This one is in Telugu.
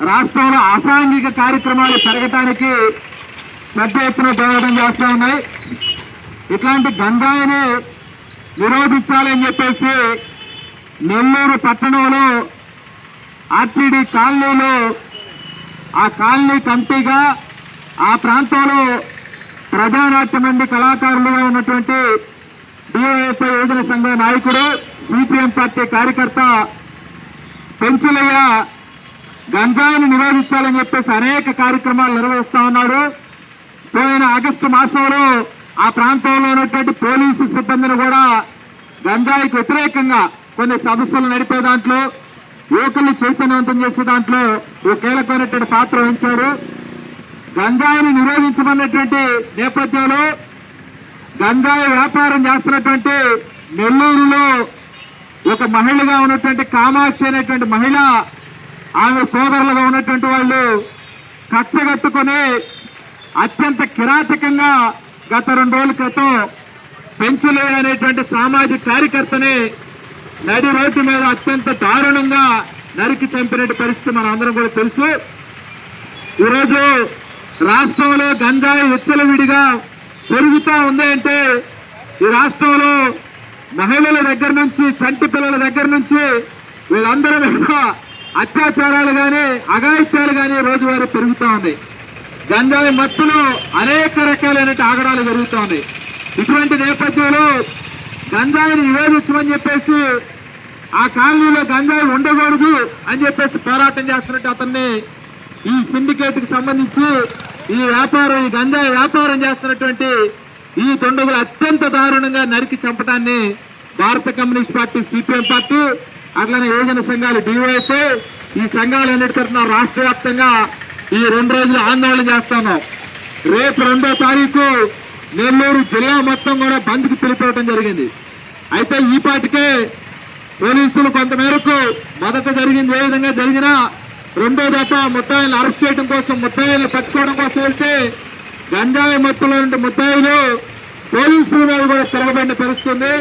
రాష్ట్రంలో అసాంఘిక కార్యక్రమాలు పెరగటానికి పెద్ద ఎత్తున దోహదం చేస్తూ ఉన్నాయి. ఇట్లాంటి గంజాయిని నిరోధించాలని చెప్పేసి నెల్లూరు పట్టణంలో ఆర్టీడీ కాలనీలో ఆ కాలనీ కమిటీగా ఆ ప్రాంతంలో ప్రజానాట్య మంది కళాకారులుగా ఉన్నటువంటి డివైఎఫ్ఐ యువజన సంఘ నాయకుడు సిపిఎం పార్టీ కార్యకర్త పెంచులయ్య గంజాయిని నిరోధించాలని చెప్పేసి అనేక కార్యక్రమాలు నిర్వహిస్తా ఉన్నాడు. పోయిన ఆగస్టు మాసంలో ఆ ప్రాంతంలో ఉన్నటువంటి పోలీసు సిబ్బందిని కూడా గంజాయికి వ్యతిరేకంగా కొన్ని సదస్సులు నడిపే దాంట్లో యువకుల్ని చైతన్యవంతం చేసే దాంట్లో ఓ కీలకమైనటువంటి పాత్ర వహించాడు. గంజాయిని నిరోధించమన్నటువంటి నేపథ్యంలో గంజాయి వ్యాపారం చేస్తున్నటువంటి నెల్లూరులో ఒక మహిళగా ఉన్నటువంటి కామాక్షి అనేటువంటి మహిళ ఆమె సోదరులుగా ఉన్నటువంటి వాళ్ళు కక్షగట్టుకొని అత్యంత కిరాతకంగా గత రెండు రోజుల క్రితం పెంచులే అనేటువంటి సామాజిక కార్యకర్తని నడి రోడ్డు మీద అత్యంత దారుణంగా నరికి చంపినట్టు పరిస్థితి మన అందరం కూడా తెలుసు. ఈరోజు రాష్ట్రంలో గంజాయి విచ్చలవిడిగా పెరుగుతూ ఉంది అంటే ఈ రాష్ట్రంలో మహిళల దగ్గర నుంచి చంటి పిల్లల దగ్గర నుంచి వీళ్ళందరి మీద అత్యాచారాలు కానీ అఘాయిత్యాలు కానీ రోజువారీ పెరుగుతూ ఉంది. గంజాయి మత్తులో అనేక రకాలైన ఆగడాలు జరుగుతూ ఉంది. ఇటువంటి నేపథ్యంలో గంజాయిని నిరోధించమని చెప్పేసి ఆ కాలనీలో గంజాయి ఉండకూడదు అని చెప్పేసి పోరాటం చేస్తున్నట్టు అతన్ని ఈ సిండికేట్కి సంబంధించి ఈ వ్యాపారం ఈ గంజాయి వ్యాపారం చేస్తున్నటువంటి ఈ దుండగులు అత్యంత దారుణంగా నరికి చంపడాన్ని భారత కమ్యూనిస్ట్ పార్టీ సిపిఎం పార్టీ అట్లనే యువజన సంఘాలు డివైఎస్ఏ ఈ సంఘాలన్నిటి తరఫున రాష్ట్ర వ్యాప్తంగా ఈ రెండు రోజులు ఆందోళన చేస్తున్నాం రేపు రెండో తారీఖు నెల్లూరు జిల్లా మొత్తం కూడా బంద్కి పిలిపివ్వడం జరిగింది. అయితే ఈ పాటికే పోలీసులు కొంతమేరకు మొదట జరిగింది ఏ విధంగా జరిగినా రెండో దఫా ముద్దాయిలను అరెస్ట్ చేయడం కోసం ముద్దాయిలను పట్టుకోవడం కోసం వెళ్తే గంజాయి మత్తులో నుండి ముద్దాయిలు పోలీసుల మీద కూడా తిరగబడిన పరిస్థితుంది